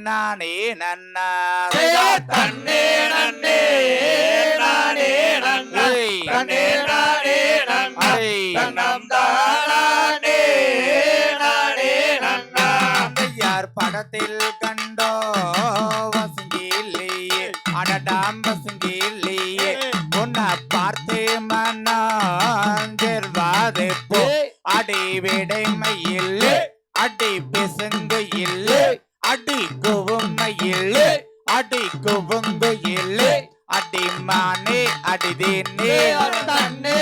நானே நன்னா. தன்னே நன்னே நானே நன்னா. தன்னே நானே நன்னா. தன்னம் தானே நானே நன்னா. யார் படத்தில் கண்டோ வசுங்கில்லையே. அடடாம் வசுங்கில்லையே. உன்னை பார்த்து மன்னாஞ்செர்வாது போ. அடி விடைமையில் அடி பிசுங்கு இல்லை அடி குவுமையில் அடி குவுங்கு இல்லை அடி மானே அடிதேனே தன்னே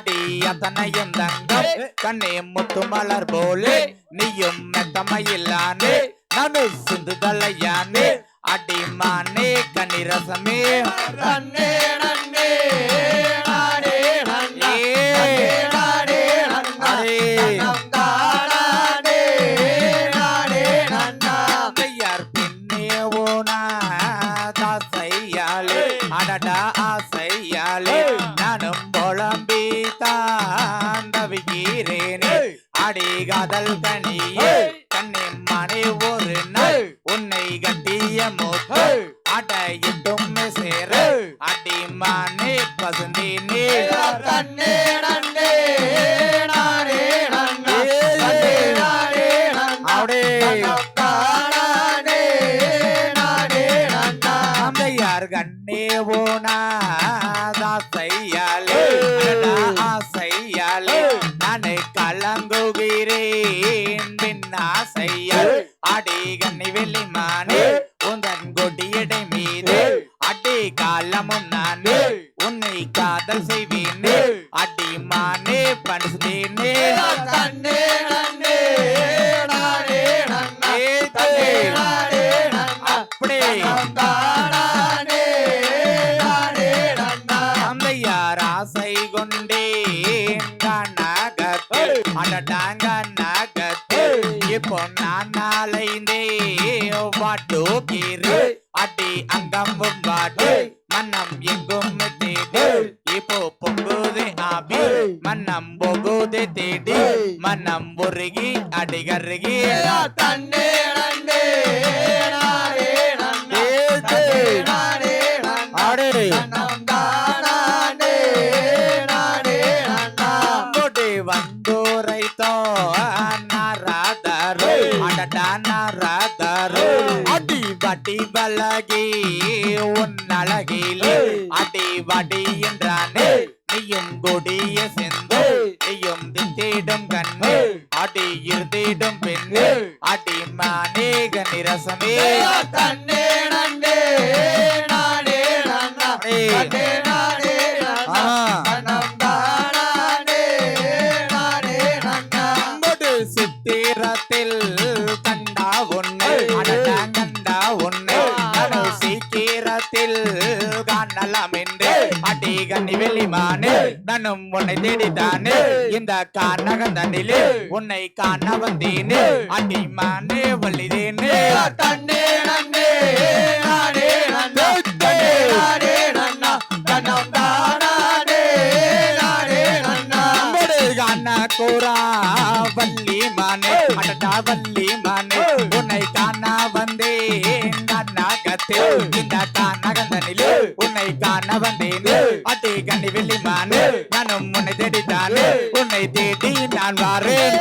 அடி அத்தனையும் தங்கம். கண்ணே முத்து மலர் போலே நீயும் மெத்தமையில்லானே நடு சிந்து தலையானே அடி மானே கனிரசமே. தன்னே நன்னே நானே நன்னா. நானே நன்னா. நானே நன்னா. யார் அடி காதல் ஏய். கண்ணே மனை ஒரு நாள். உன்னை கட்டிய மூத்து ஏய். அடையிட்டும் சேர. அடி மானே பசுந்தேனே தன்னே நன்னே நானே நன்னா ஏய். தன்னே நானே நன்னா கண்ணே ஓனா அடி கண்ணி வெள்ளிமானே ஏய். உந்தன் கொடியடை மீது. அடி காலமும் நானே. உன்னை காதல் செய்வேனே. அடி மானே படுசுதேனே தன்னே நன்னே நானே நன்னா ஏய். தன்னே நானே நன்னா அப்படி தன்னம் தானே நானே நன்னா அம்மையார் ஆசை கொண்டேன் நகத்து ஏய். அடடாங்க நகத்து ஏய். இப்போ நான் நாளைந்தே வாட்டு கீரு ஏய். அடி அங்கம்பும் வாட்டு. மன்னம் எங்கும் தேடு. இப்போ பொங்குது ஆபி. மன்னம் பொகுது தேடி. மன்னம் உருகி அடிகருகி தன்னே அடி பலகி உன் அழகிலே. அடி வடி என்றானே. நீயும் கொடிய செந்து. நீயும் திட்டிடும் கண்ணு ஏய். அடி காணலாம் என்று. அடி கண்ணி வெளிமானே. நானும் உன்னை தேடித்தானே. இந்த கானகந்தனிலே. உன்னை காண வந்தேனே. அடி மானே வள்ளிதேனே தன்னே நன்னே நானே நன்னா தன்னே நானே நன்னா தன்னம் தானே நானே நன்னா காண கூறா வள்ளி மானே. அடடா வள்ளி மானே. உன்னை காண வந்தேன் ஏய். இந்த ஏய். உன்னை காண வந்தேன். அட்டி கண்ணி வெள்ளி மானே ஏய். நானும் உன்னை தேடித்தானே. உன்னை தேடி நான் வாரேன்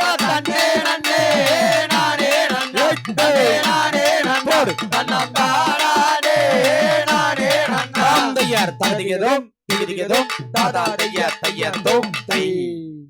தந்தையார் திகுதியதும் தாதா தைய தையந்தோம் தை